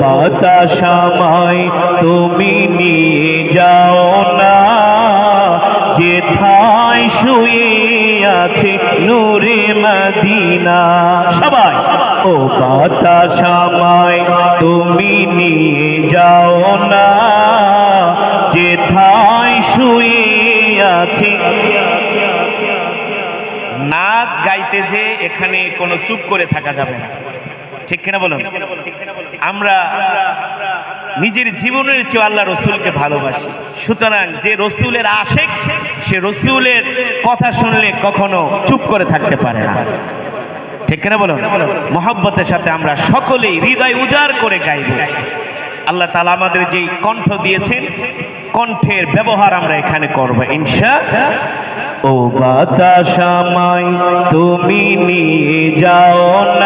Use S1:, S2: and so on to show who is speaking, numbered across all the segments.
S1: বাতাসামাই তুমি নিয়ে যাও না। যেথায় শুয়ে আছে নূরে মদিনা। সবাই, ও বাতাসামাই তুমি নিয়ে যাও না। যেথায় শুয়ে আছে নাচ গাইতে যে এখানে কোনো চুপ করে থাকা যাবে না। ঠিক কিনা বলুন? আমরা নিজের জীবনের চেয়ে আল্লাহ রসুলকে ভালোবাসি। সুতরাং যে রসুলের আশেক, সে রসুলের কথা শুনলে কখনো চুপ করে থাকতে পারে না। ঠিক কিনা বলুন? মহব্বতের সাথে আমরা সকলেই হৃদয় উজাড় করে গাইব। আল্লাহ তালা আমাদের যেই কণ্ঠ দিয়েছেন, কণ্ঠের ব্যবহার আমরা এখানে করব, ইনশা। ও বাতাসামাই তুমি নিয়ে যাও না।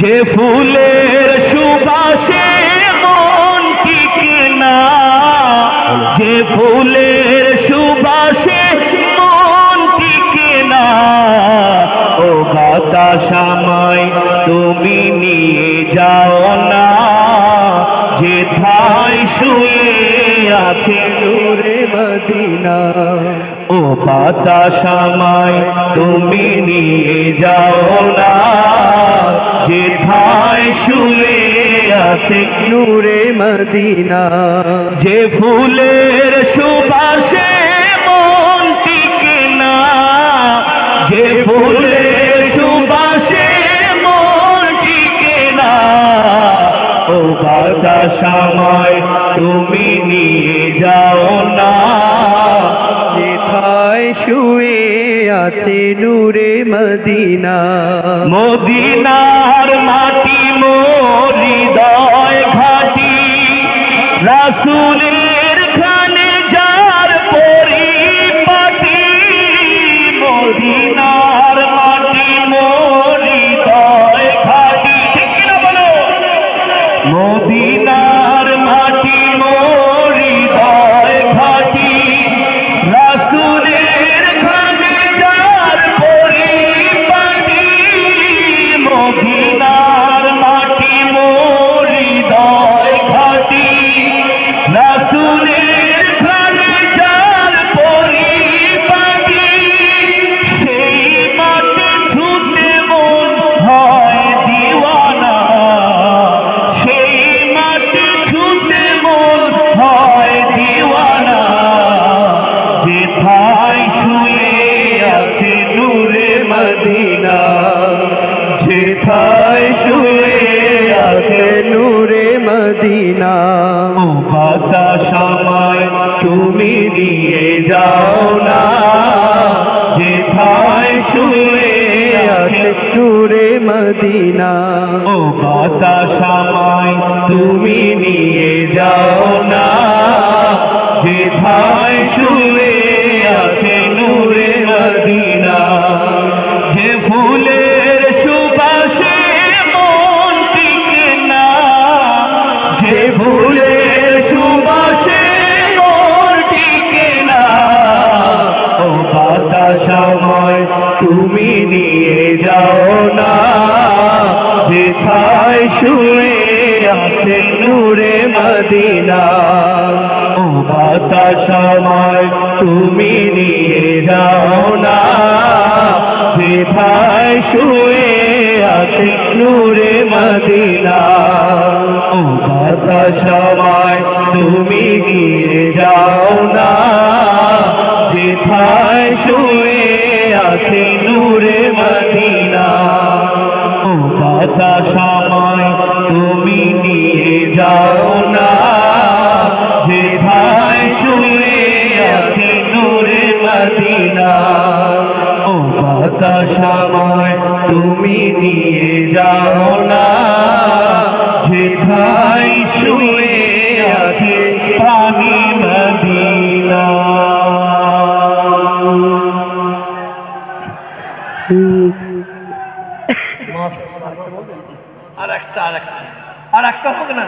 S1: যে ফুলের সুবাসে মন টিকে না যে ফুলের সুবাসে মন টিকে না ও বাতাসামাই তুমি নিয়ে যাও না, যে ধাই শুয়ে আছে
S2: নূরে মদিনা,
S1: ও বাতাসামাই তুমি নিয়ে যাও না। আছে
S2: নূরে মদিনা।
S1: যে ফুলের সুবাসে মন টিকে না, যে ফুলের সুবাসে মন টিকে না। ও বাতাসামাই তুমি নিয়ে যাও না।
S2: যেথায় শুয়ে আছে নূরে মদিনা।
S1: মদিনার মাটি রাসুলের খানে তুমি দিয়ে যাও না। যে ভাই শুয়ে আছে
S2: সুরে মদিনা।
S1: ও বাতাসামায় তুমি নিয়ে যাও না। যে ভাই শুয়ে তুমি নিয়ে যাও না। যেথায় শুয়ে আছে নূরে মদিনা। ও বাতাসাময় তুমি নিয়ে যাও না। যেথায় শুয়ে আছে নূরে মদিনা। ও বাতাসাময় তুমি নিয়ে যাও না। আছে নূরে মদিনা। ও বাতাসাময় তুমি নিয়ে যাও না। যেথায় শুয়ে আছে নূরে মদিনা। ও বাতাসাময় তুমি নিয়ে যাও না। যেথায় প্রাণী
S3: আর একটা আর একটা। আর একটা হোক না?